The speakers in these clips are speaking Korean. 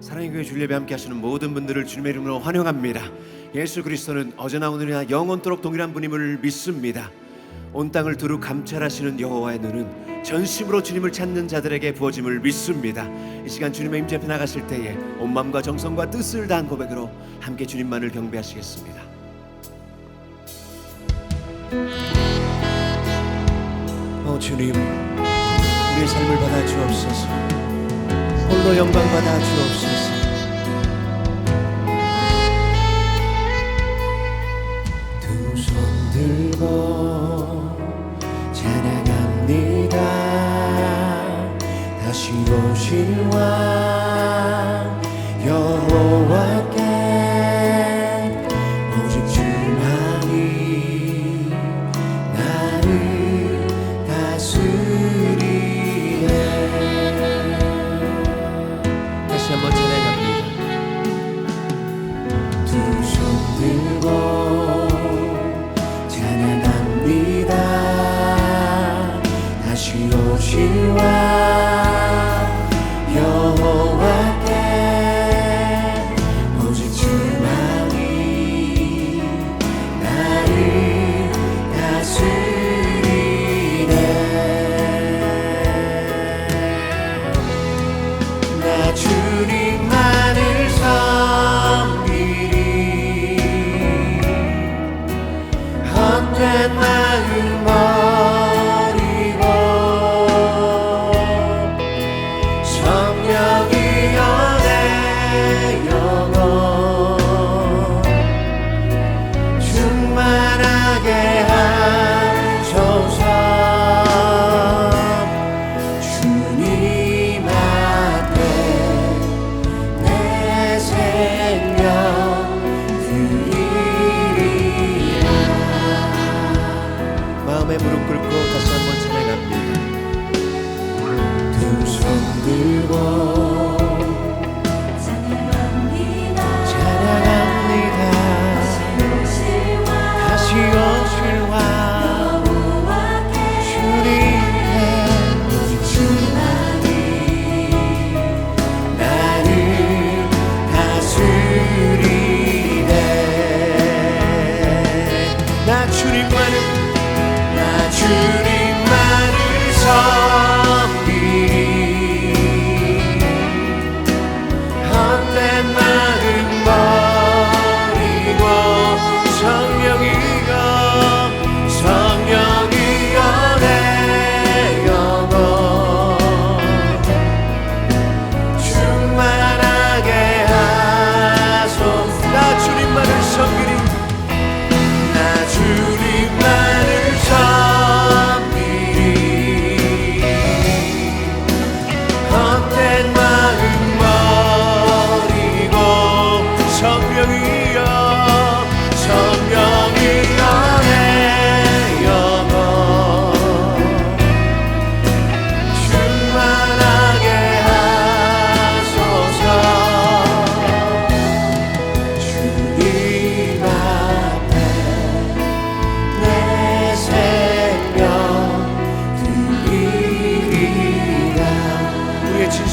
사랑의 교회 줄리에 함께 하시는 모든 분들을 주님의 이름으로 환영합니다. 예수 그리스도는 어제나 오늘이나 영원토록 동일한 분임을 믿습니다. 온 땅을 두루 감찰하시는 여호와의 눈은 전심으로 주님을 찾는 자들에게 부어짐을 믿습니다. 이 시간 주님의 임재 앞에 나가실 때에 온 마음과 정성과 뜻을 다한 고백으로 함께 주님만을 경배하시겠습니다. 오 주님, 우리의 삶을 받아 주옵소서. 홀로 영광 받아 주옵소서. 두 손 들고 찬양합니다. 다시 오실 왕 여호와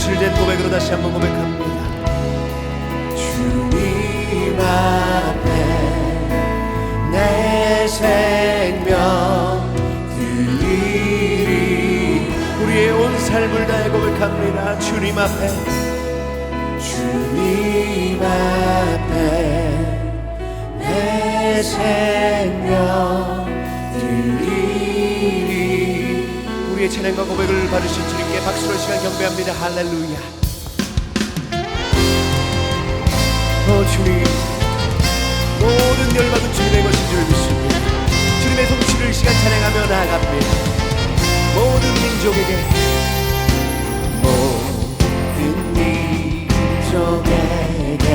진실된 고백으로 다시 한번 고백합니다. 주님 앞에 내 생명 드리리. 우리의 온 삶을 다해 고백합니다. 주님 앞에. 주님 앞에 내 생명 우리의 찬양과 고백을 받으신 주님께 박수로 시간 경배합니다. 할렐루야. 오 주님. 모든 열방은 주님의 것인 줄 믿습니다. 주님의 이 시간 찬양하며 나아갑니다. 모든 민족에게. 모든 민족에게.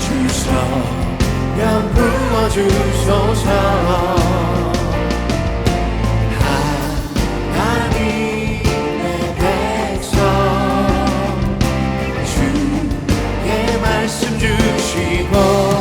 주성령 부어 주소서 주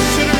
Revolutionary.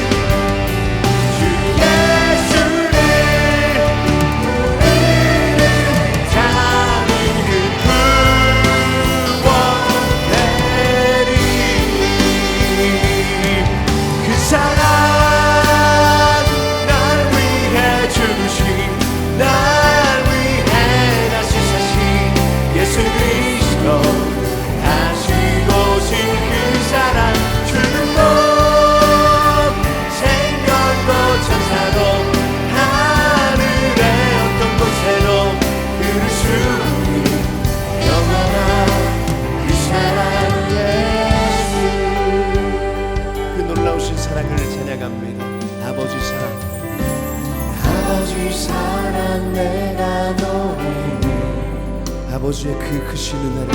아버지의 그 크신 은혜를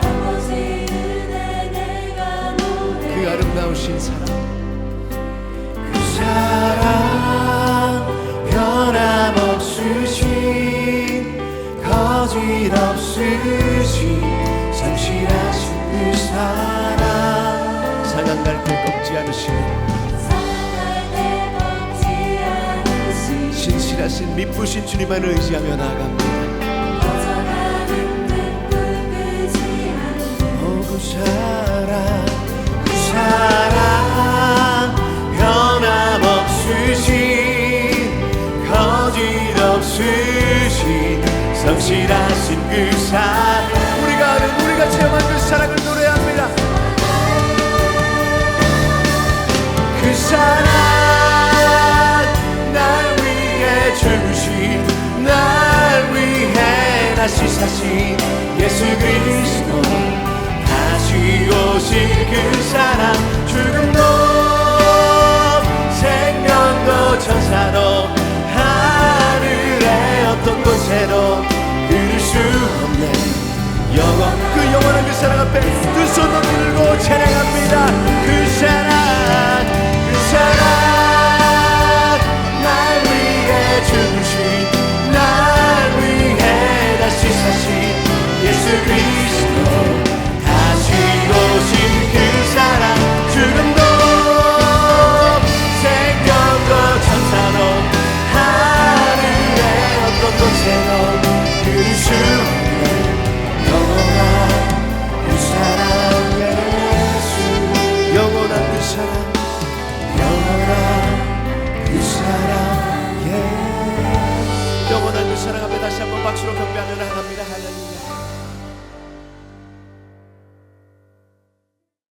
아버지 은혜 내가 노래 그 아름다우신 사랑 그 사랑 변함없으신 거짓없으신 성실하신 그 사랑. 상한 갈때 꺾지 않으시네 신실하신 미쁘신 주님만 의지하며 나아갑니다. 그 성실하신 그 사랑. 우리가 우리가 체험한 그 사랑을 노래합니다. 그 사랑 날 위해 죽으신 날 위해 다시 사신 예수 그리스도. 오신 그 사랑 las miras a